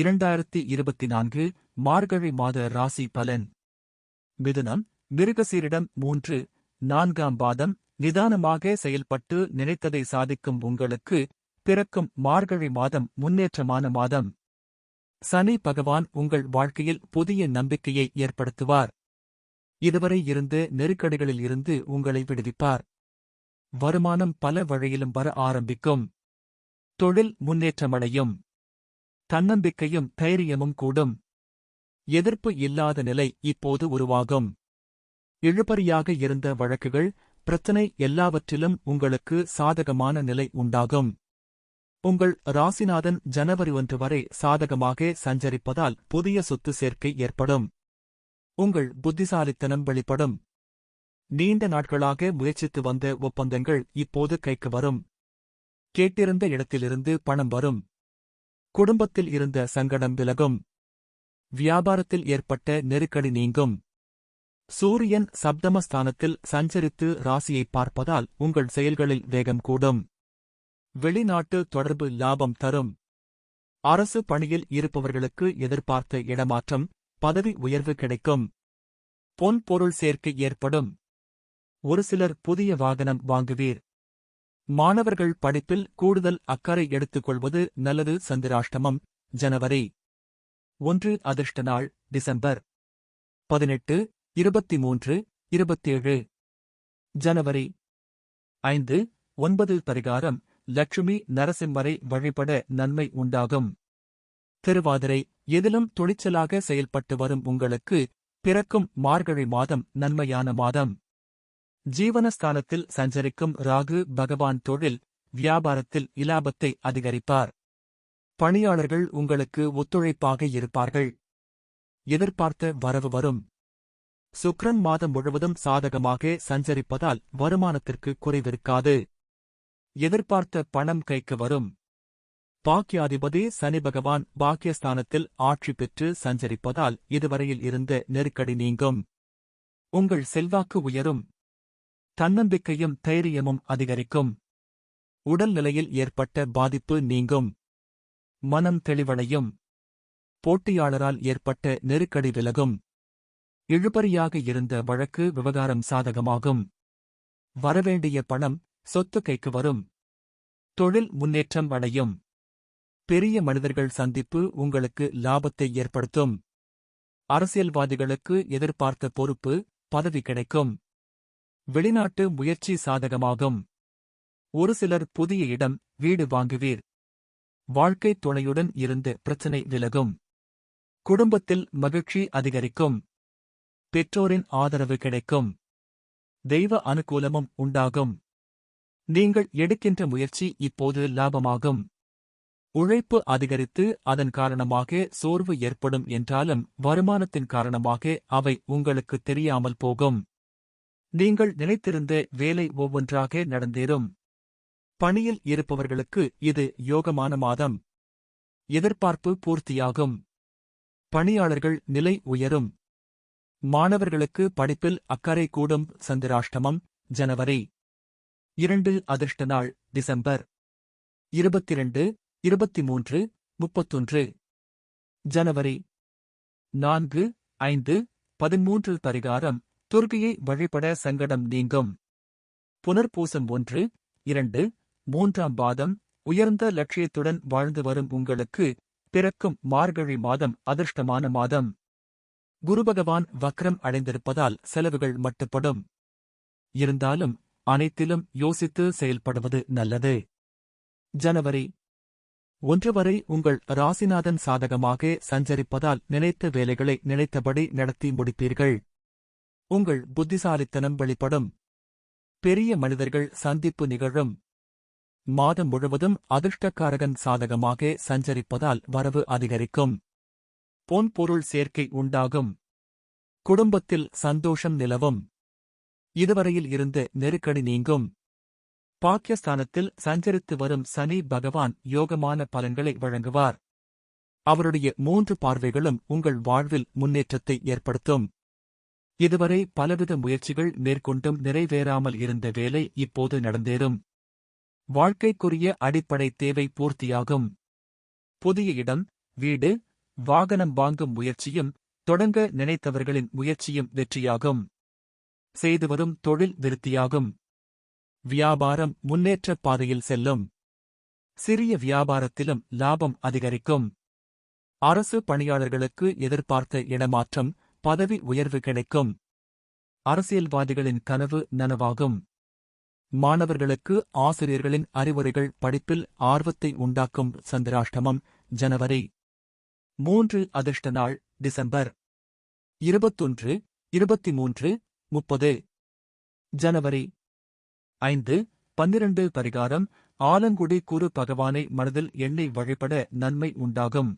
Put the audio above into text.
இரண்டாயிரத்தி இருபத்தி நான்கு மார்கழி மாத ராசி பலன். மிதுனம் மிருகசீரிடம் மூன்று நான்காம் பாதம் நிதானமாக செயல்பட்டு நினைத்ததை சாதிக்கும் உங்களுக்கு பிறக்கும் மார்கழி மாதம் முன்னேற்றமான மாதம். சனி பகவான் உங்கள் வாழ்க்கையில் புதிய நம்பிக்கையை ஏற்படுத்துவார். இதுவரை இருந்து நெருக்கடிகளில் இருந்து உங்களை விடுவிப்பார். வருமானம் பல வழியிலும் வர ஆரம்பிக்கும். தொழில் முன்னேற்றமடையும். தன்னம்பிக்கையும் தைரியமும் கூடும். எதிர்ப்பு இல்லாத நிலை இப்போது உருவாகும். இழுபறியாக இருந்த வழக்குகள் பிரச்சனை எல்லாவற்றிலும் உங்களுக்கு சாதகமான நிலை உண்டாகும். உங்கள் ராசிநாதன் ஜனவரி ஒன்று வரை சாதகமாக சஞ்சரிப்பதால் புதிய சொத்து சேர்க்கை ஏற்படும். உங்கள் புத்திசாலித்தனம் வெளிப்படும். நீண்ட நாட்களாக முயற்சித்து வந்த ஒப்பந்தங்கள் இப்போது கைக்கு வரும். கேட்டிருந்த இடத்திலிருந்து பணம் வரும். குடும்பத்தில் இருந்த சங்கடம் விலகும். வியாபாரத்தில் ஏற்பட்ட நெருக்கடி நீங்கும். சூரியன் சப்தமஸ்தானத்தில் சஞ்சரித்து ராசியை பார்ப்பதால் உங்கள் செயல்களில் வேகம் கூடும். வெளிநாட்டு தொடர்பு லாபம் தரும். அரசு பணியில் இருப்பவர்களுக்கு எதிர்பார்த்த இடமாற்றம் பதவி உயர்வு கிடைக்கும். பொன் பொருள் சேர்க்கை ஏற்படும். ஒரு சிலர் புதிய வாகனம் வாங்குவீர். மாணவர்கள் படிப்பில் கூடுதல் அக்கறை எடுத்துக்கொள்வது நல்லது. சந்திராஷ்டமம் ஜனவரி ஒன்று அதிர்ஷ்ட நாள் டிசம்பர் பதினெட்டு இருபத்தி மூன்று இருபத்தேழு ஜனவரி ஐந்து ஒன்பது பரிகாரம் லட்சுமி நரசிம்மரை வழிபட நன்மை உண்டாகும். திருவாதிரை எதிலும் துணிச்சலாக செயல்பட்டு வரும் உங்களுக்கு பிறக்கும் மார்கழி மாதம் நன்மையான மாதம். ஜீவனஸ்தானத்தில் சஞ்சரிக்கும் ராகு பகவான் தொழில் வியாபாரத்தில் இலாபத்தை அதிகரிப்பார். பணியாளர்கள் உங்களுக்கு ஒத்துழைப்பாக இருப்பார்கள். எதிர்பார்த்த வரவு வரும். சுக்ரன் மாதம் முழுவதும் சாதகமாக சஞ்சரிப்பதால் வருமானத்திற்கு குறைவிருக்காது. எதிர்பார்த்த பணம் கைக்கு வரும். பாக்கியாதிபதி சனி பகவான் பாக்கியஸ்தானத்தில் ஆட்சி பெற்று சஞ்சரிப்பதால் இதுவரையில் இருந்த நெருக்கடி நீங்கும். உங்கள் செல்வாக்கு உயரும். தன்னம்பிக்கையும் தைரியமும் அதிகரிக்கும். உடல்நிலையில் ஏற்பட்ட பாதிப்பு நீங்கும். மனம் தெளிவடையும். போட்டியாளரால் ஏற்பட்ட நெருக்கடி விலகும். இழுபறியாக இருந்த வழக்கு விவகாரம் சாதகமாகும். வரவேண்டிய பணம் சொத்து கைக்கு வரும். தொழில் முன்னேற்றம் அடையும். பெரிய மனிதர்கள் சந்திப்பு உங்களுக்கு லாபத்தை ஏற்படுத்தும். அரசியல்வாதிகளுக்கு எதிர்பார்த்த பொறுப்பு பதவி கிடைக்கும். வெளிநாட்டு முயற்சி சாதகமாகும். ஒரு சிலர் புதிய இடம் வீடு வாங்குவீர். வாழ்க்கை துணையுடன் இருந்து பிரச்சனை விலகும். குடும்பத்தில் மகிழ்ச்சி அதிகரிக்கும். பெற்றோரின் ஆதரவு கிடைக்கும். தெய்வ அனுகூலமும் உண்டாகும். நீங்கள் எடுக்கின்ற முயற்சி இப்போது லாபமாகும். உழைப்பு அதிகரித்து அதன் காரணமாக சோர்வு ஏற்படும் என்றாலும் வருமானத்தின் காரணமாக அவை உங்களுக்கு தெரியாமல் போகும். நீங்கள் நினைத்திருந்த வேலை ஒவ்வொன்றாக நடந்தேறும். பணியில் இருப்பவர்களுக்கு இது யோகமான மாதம். எதிர்பார்ப்பு பூர்த்தியாகும். பணியாளர்கள் நிலை உயரும். மாணவர்களுக்கு படிப்பில் அக்கறை கூடும் சந்திராஷ்டமம் ஜனவரி. இரண்டு அதிர்ஷ்ட நாள் டிசம்பர். இருபத்திரண்டு இருபத்தி மூன்று முப்பத்தொன்று. ஜனவரி. நான்கு ஐந்து பதிமூன்று பரிகாரம் துர்கையை வழிபட சங்கடம் நீங்கும். புனர்பூசம் ஒன்று இரண்டு மூன்றாம் பாதம் உயர்ந்த லட்சியத்துடன் வாழ்ந்து வரும் உங்களுக்கு பிறக்கும் மார்கழி மாதம் அதிர்ஷ்டமான மாதம். குருபகவான் வக்ரம் அடைந்திருப்பதால் செலவுகள் மட்டுப்படும். இருந்தாலும் அனைத்திலும் யோசித்து செயல்படுவது நல்லது. ஜனவரி ஒன்று வரை உங்கள் ராசிநாதன் சாதகமாக சஞ்சரிப்பதால் நினைத்த வேலைகளை நினைத்தபடி நடத்தி முடிப்பீர்கள். உங்கள் புத்திசாலித்தனம் வெளிப்படும். பெரிய மனிதர்கள் சந்திப்பு நிகழும். மாதம் முழுவதும் அதிர்ஷ்டக்காரகன் சாதகமாக சஞ்சரிப்பதால் வரவு அதிகரிக்கும். பொன் பொருள் சேர்க்கை உண்டாகும். குடும்பத்தில் சந்தோஷம் நிலவும். இதுவரையில் இருந்து நெருக்கடி நீங்கும். பாக்கியஸ்தானத்தில் சஞ்சரித்து வரும் சனி பகவான் யோகமான பலன்களை வழங்குவார். அவருடைய மூன்று பார்வைகளும் உங்கள் வாழ்வில் முன்னேற்றத்தை ஏற்படுத்தும். இதுவரை பலவித முயற்சிகள் மேற்கொண்டும் நிறைவேறாமல் இருந்த வேலை இப்போது நடந்தேறும். வாழ்க்கைக்குரிய அடிப்படை தேவை பூர்த்தியாகும். புதிய இடம் வீடு வாகனம் வாங்கும் முயற்சியும் தொடங்க நினைத்தவர்களின் முயற்சியும் வெற்றியாகும். செய்து வரும் தொழில் விருத்தியாகும். வியாபாரம் முன்னேற்ற பாதையில் செல்லும். சிறிய வியாபாரத்திலும் லாபம் அதிகரிக்கும். அரசு பணியாளர்களுக்கு எதிர்பார்த்த இடமாற்றம் பதவி உயர்வு கிடைக்கும். அரசியல்வாதிகளின் கனவு நனவாகும். மாணவர்களுக்கு ஆசிரியர்களின் அறிவுரைகள் படிப்பில் ஆர்வத்தை உண்டாக்கும் சந்திராஷ்டமம் ஜனவரி மூன்று அதிர்ஷ்ட நாள் டிசம்பர் இருபத்தொன்று இருபத்தி மூன்று முப்பது ஜனவரி ஐந்து பன்னிரண்டு பரிகாரம் ஆலங்குடி குரு பகவானை மனதில் எண்ணெய் வழிபட நன்மை உண்டாகும்.